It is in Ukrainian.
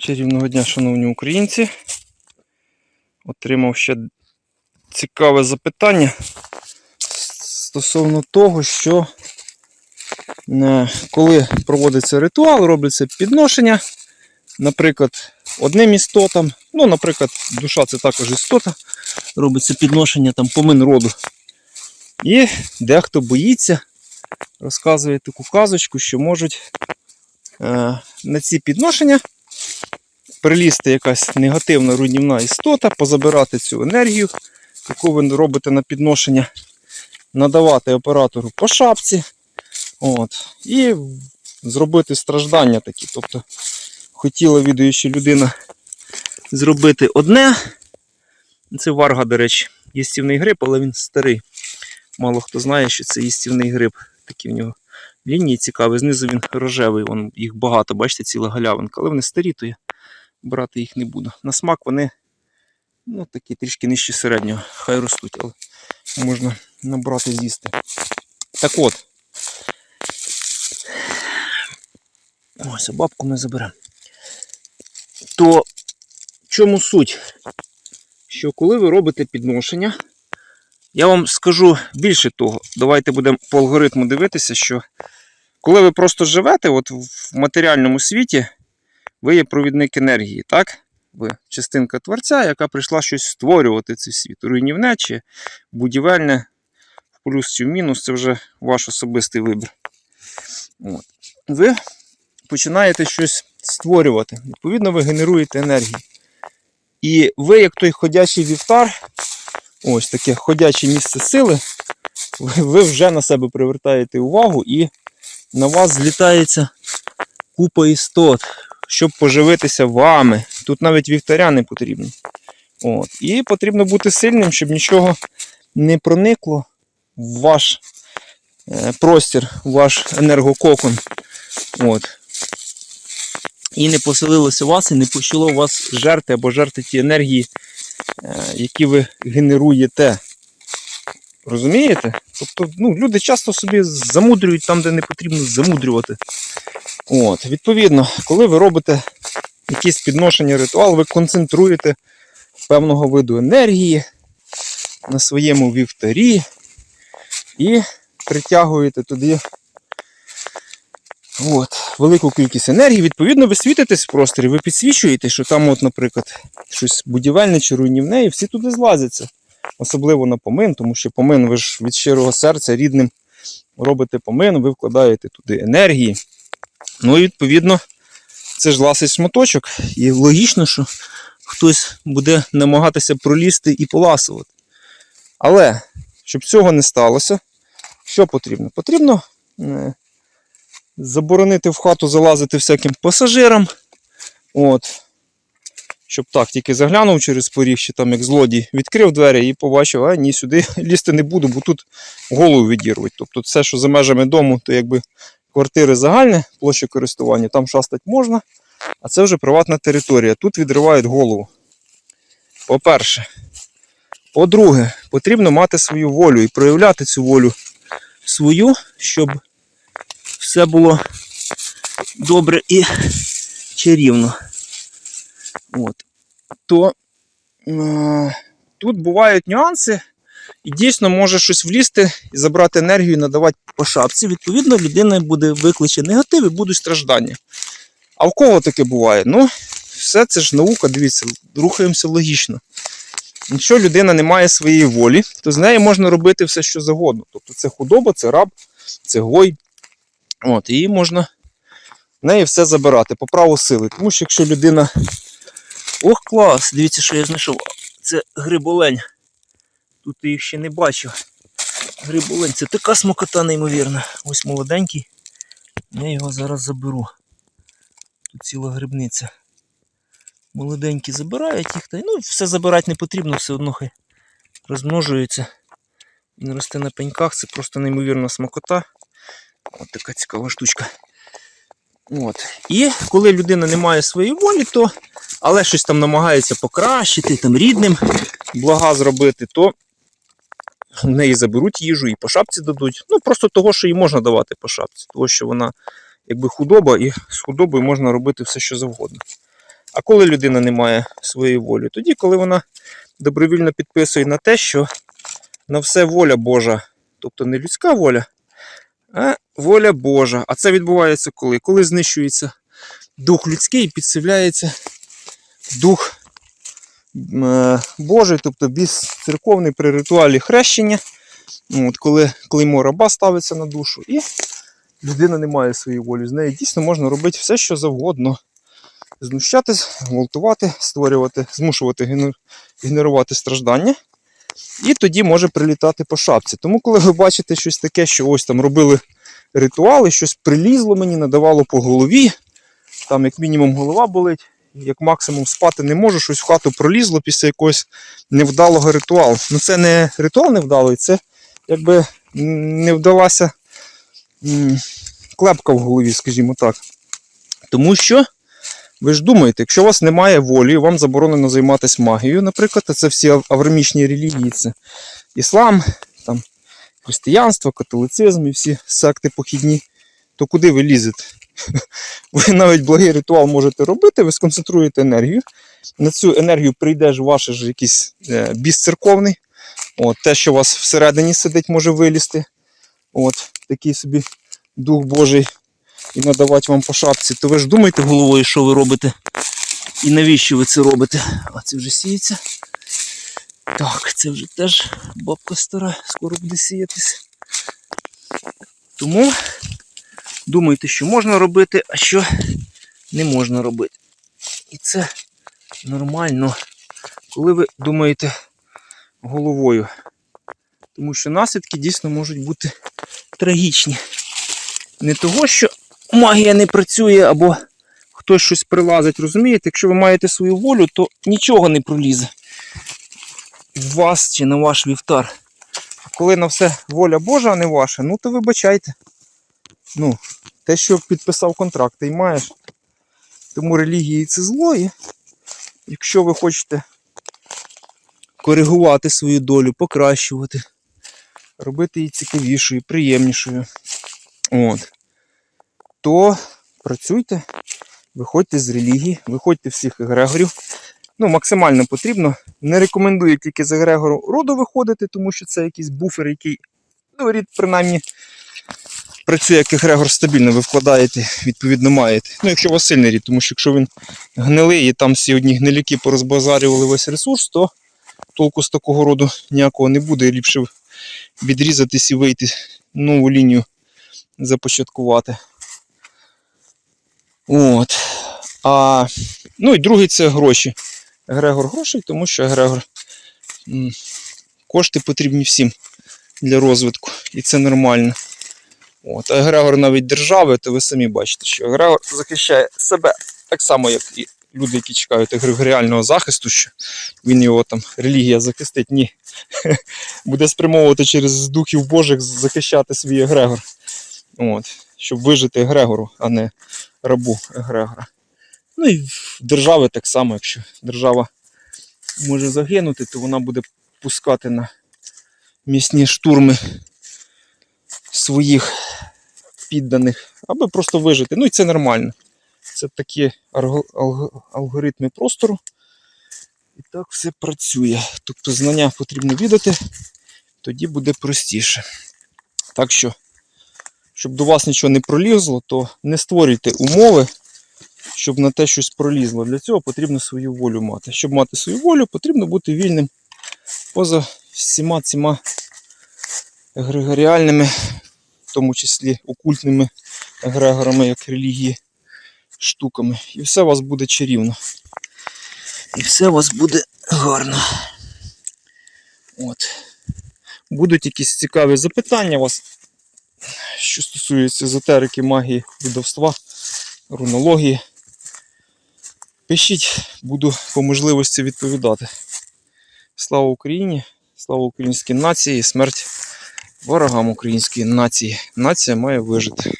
Чарівного дня, шановні українці. Отримав ще цікаве запитання стосовно того, що е, коли проводиться ритуал, робиться підношення, наприклад, одним істотам, ну, наприклад, душа це також істота, робиться підношення там помин роду. І дехто боїться, розказує таку казочку, що можуть е, на ці підношення прилізти якась негативна руйнівна істота, позабирати цю енергію, яку ви робите на підношення, надавати оператору по шапці. От, і зробити страждання такі. Тобто хотіла відуюча людина зробити одне. Це варга, до речі, їстівний гриб, але він старий. Мало хто знає, що це їстівний гриб. Такі в нього лінії цікаві. Знизу він рожевий, вон, їх багато, бачите, ціла галявинка. Але вони старі, то я брати їх не буду. На смак вони ну, такі трішки нижче середнього. Хай ростуть, але можна набрати з'їсти. Так от. Ось, бабку ми заберемо. То в чому суть? Що коли ви робите підношення, я вам скажу більше того, давайте будемо по алгоритму дивитися, що коли ви просто живете от в матеріальному світі, ви є провідник енергії, так? Ви частинка творця, яка прийшла щось створювати цей світ. Руйнівне чи будівельне, в плюс чи в мінус, це вже ваш особистий вибір. От. Ви починаєте щось створювати. Відповідно, ви генеруєте енергію. І ви, як той ходячий вівтар, ось таке ходяче місце сили, ви, вже на себе привертаєте увагу і на вас злітається купа істот, щоб поживитися вами. Тут навіть вівтаря не потрібно. От. І потрібно бути сильним, щоб нічого не проникло в ваш е, простір, в ваш енергококон. От. І не поселилося вас, і не почало вас жерти або жерти ті енергії, е, які ви генеруєте. Розумієте? Тобто ну, люди часто собі замудрюють там, де не потрібно замудрювати. От, Відповідно, коли ви робите якісь підношення ритуал, ви концентруєте певного виду енергії на своєму вівтарі і притягуєте туди от, велику кількість енергії. Відповідно, ви світитесь в просторі, ви підсвічуєте, що там, от, наприклад, щось будівельне чи руйнівне, і всі туди злазяться. Особливо на помин, тому що помин ви ж від щирого серця рідним робите помин, ви вкладаєте туди енергії. Ну і відповідно, це ж ласий шматочок. І логічно, що хтось буде намагатися пролізти і поласувати. Але, щоб цього не сталося, що потрібно? Потрібно е, заборонити в хату залазити всяким пасажирам. От. Щоб так, тільки заглянув через поріг, чи там як злодій, відкрив двері і побачив, а ні, сюди лізти не буду, бо тут голову відірвуть. Тобто все, що за межами дому, то якби квартири загальне, площа користування, там шастати можна, а це вже приватна територія. Тут відривають голову. По-перше. По-друге, потрібно мати свою волю і проявляти цю волю свою, щоб все було добре і чарівно. От. То е, тут бувають нюанси, і дійсно може щось влізти і забрати енергію і надавати по шапці. Відповідно, людина буде викличе негатив і будуть страждання. А в кого таке буває? Ну, все це ж наука, дивіться, рухаємося логічно. Якщо людина не має своєї волі, то з нею можна робити все, що завгодно. Тобто це худоба, це раб, це гой. От, і можна в неї все забирати по праву сили. Тому що якщо людина. Ох, клас! Дивіться, що я знайшов. Це гриболень. Тут я їх ще не бачив. Гриболень, це така смакота неймовірна. Ось молоденький. Я його зараз заберу. Тут ціла грибниця. Молоденькі забирають їх, ну все забирати не потрібно, все одно хай розмножується. Він росте на пеньках, це просто неймовірна смакота. От така цікава штучка. От. І коли людина не має своєї волі, то але щось там намагається покращити, там рідним блага зробити, то в неї заберуть їжу і по шапці дадуть. Ну просто того, що їй можна давати по шапці, того, що вона якби худоба, і з худобою можна робити все, що завгодно. А коли людина не має своєї волі? Тоді, коли вона добровільно підписує на те, що на все воля Божа, тобто не людська воля, а воля Божа. А це відбувається коли? Коли знищується дух людський і підселяється дух Божий, тобто церковний при ритуалі хрещення. Ну, От коли клеймо раба ставиться на душу, і людина не має своєї волі. З нею дійсно можна робити все, що завгодно. Знущатись, гвалтувати, створювати, змушувати генерувати страждання. І тоді може прилітати по шапці. Тому, коли ви бачите щось таке, що ось там робили ритуали, щось прилізло мені, надавало по голові, там як мінімум голова болить, як максимум спати не можу, щось в хату пролізло після якогось невдалого ритуалу. Ну це не ритуал невдалий, це якби не вдалася клепка в голові, скажімо так. Тому що ви ж думаєте, якщо у вас немає волі, вам заборонено займатися магією, наприклад, це всі ав- аврамічні релігії, це іслам, там, християнство, католицизм і всі секти похідні, то куди ви лізете? Ви навіть благий ритуал можете робити, ви сконцентруєте енергію. На цю енергію прийде ж ваш ж якийсь е, біс церковний. От, те, що у вас всередині сидить, може вилізти. От, такий собі Дух Божий і надавати вам по шапці, то ви ж думайте головою, що ви робите. І навіщо ви це робите? А це вже сіється. Так, це вже теж бабка стара, скоро буде сіятись. Тому думайте, що можна робити, а що не можна робити. І це нормально, коли ви думаєте головою. Тому що наслідки дійсно можуть бути трагічні. Не того, що магія не працює або хтось щось прилазить, розумієте? Якщо ви маєте свою волю, то нічого не пролізе в вас чи на ваш вівтар. А коли на все воля Божа, а не ваша, ну то вибачайте. Ну, те, що підписав контракт, ти маєш. Тому релігії це зло. І якщо ви хочете коригувати свою долю, покращувати, робити її цікавішою, приємнішою, от, то працюйте, виходьте з релігії, виходьте всіх егрегорів. Ну, максимально потрібно. Не рекомендую тільки з егрегору роду виходити, тому що це якийсь буфер, який, ну, рід принаймні працює як егрегор стабільно, ви вкладаєте, відповідно маєте. Ну, якщо у вас сильний рід, тому що якщо він гнилий і там всі одні гнилюки порозбазарювали весь ресурс, то толку з такого роду ніякого не буде. Ліпше відрізатись і вийти нову лінію започаткувати. От. А, ну і другий це гроші. Егрегор грошей, тому що егрегор м, кошти потрібні всім для розвитку, і це нормально. От, егрегор навіть держави, то ви самі бачите, що егрегор захищає себе так само, як і люди, які чекають егрегоріального захисту, що він його там релігія захистить. Ні. Буде спрямовувати через духів Божих захищати свій егрегор. От, щоб вижити егрегору, а не рабу егрегора. Ну і держави так само, якщо держава може загинути, то вона буде пускати на місні штурми своїх підданих, аби просто вижити. Ну і це нормально. Це такі алгоритми простору. І так все працює. Тобто знання потрібно віддати, тоді буде простіше. Так що, щоб до вас нічого не пролізло, то не створюйте умови, щоб на те щось пролізло. Для цього потрібно свою волю мати. Щоб мати свою волю, потрібно бути вільним поза всіма цими егрегоріальними, в тому числі окультними егрегорами, як релігії, штуками. І все у вас буде чарівно. І все у вас буде гарно. От. Будуть якісь цікаві запитання у вас, що стосується езотерики, магії, відовства, рунології. Пишіть, буду по можливості відповідати. Слава Україні! Слава українській нації, смерть ворогам української нації. Нація має вижити.